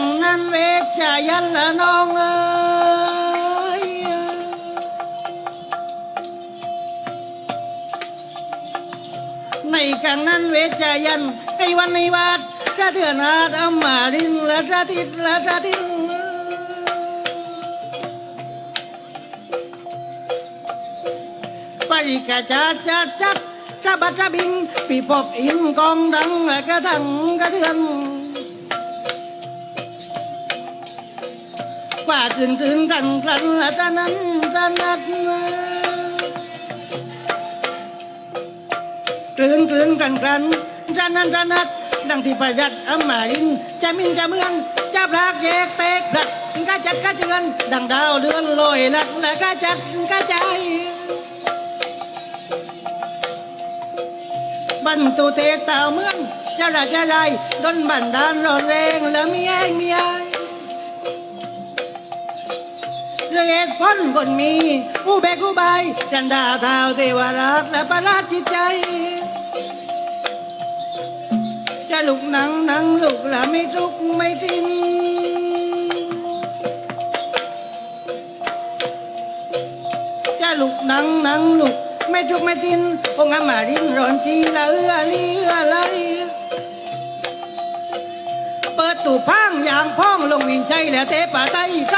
งนั้นเวชชายันละน้องเอ้ยในกังนั้นเวชชายันไอ้วันในวัดจะเถื่อนอาดอมมารินละจะทิดละจะทิดปกาจัดจัดจัดจะบัดจะบิงปีปอบอินกองดังกระทังกระเทือน กว่าคืนคืนกันคลันละจะนั้นจะนัดกลืนกลืนกันคลันจะนั้นจะนัดดังที่ประยัดอำมารินจะมินจะเมืองจะพรากแยกเตกดัดกระจัดกระเจือนดังดาวเดือนลอยลัดและกระจัดกระจายบรรทุเทศตาวเมืองจะราจะไรดนบันดาลรอนแรงและมีไอ้มีไอ้ รื่องเหตุผลคนมีผู้เบกผู้ใบายจันดาเท้าเทวราชและประราชจิตใจ จะลุกหนังหนังลุกและไม่ทุกไม่ทินจะลุกหนังหนังลุกไม่ทุกไม่ทินองค์อมารินร้อนจีละเอื้อเลี้อเลยเปิดตู้พังอย่างพ้องลงวิชัยและเทปะไตจ้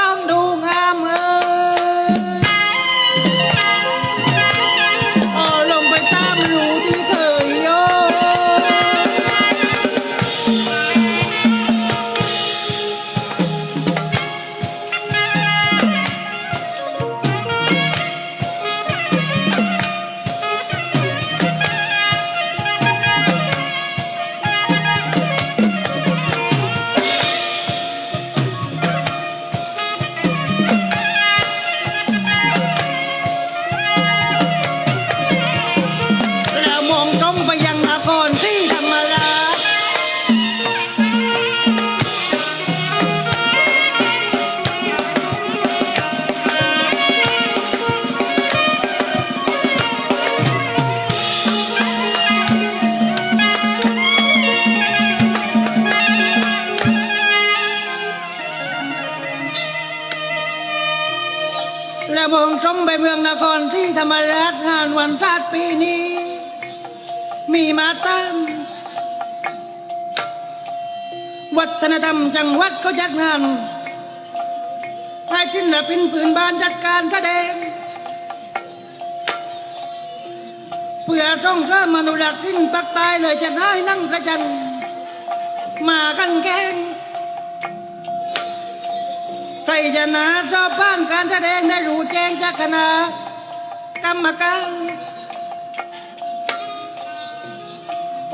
ไปเมืองนครที่ธรรมราชงานวันชาติปีนี้ มีมาตั้งวัฒนธรรมจังหวัดก็จัดงานให้ศิลปินผืนบ้านจัดการแสดงเพื่อส่งเสริมมนุรักษ์สิ้นปักตายเลยจะได้นั่งประจัน มากันแกงใครจะนาสอบผ่านการ คณะกรรมการ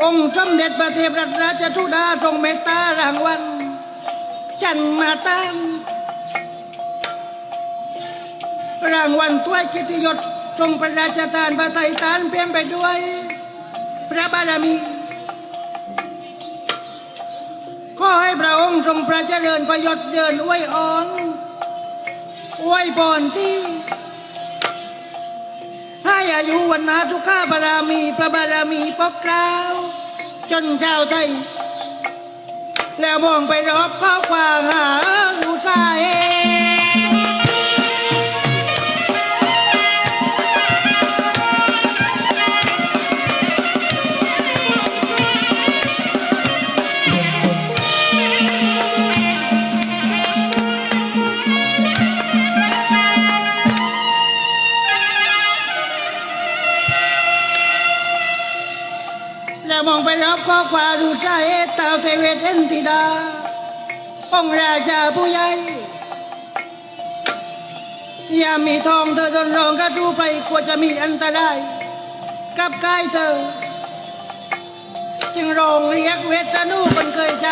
องค์สมเด็จพระเทพรัตนราชสุดาทรงเมตตารางวัลจันมาตันรางวัลถ้วยกิติยศทรงพระราชทานพระไตรทานเพียมไปด้วย พระบารมีขอให้พระองค์ทรงพระเจริญประยชน์เยินอวยอ่อนอวยพรที่ อายุวันนาทุข้าบารมีพระบารมีปกเกล้าวจนชาวไทยแล้วมองไปรอบข้อความหาลูชาย มองไปรอบข้อกว่าดูใจเต่าเทเวศเอ็นติดาองราชาผู้ใหญ่ยามมีทองเธอจนรองก็รู้ไปกลัวจะมีอันตรายกับกายเธอ จึงรองเรียกเวชนุคนเคยใจ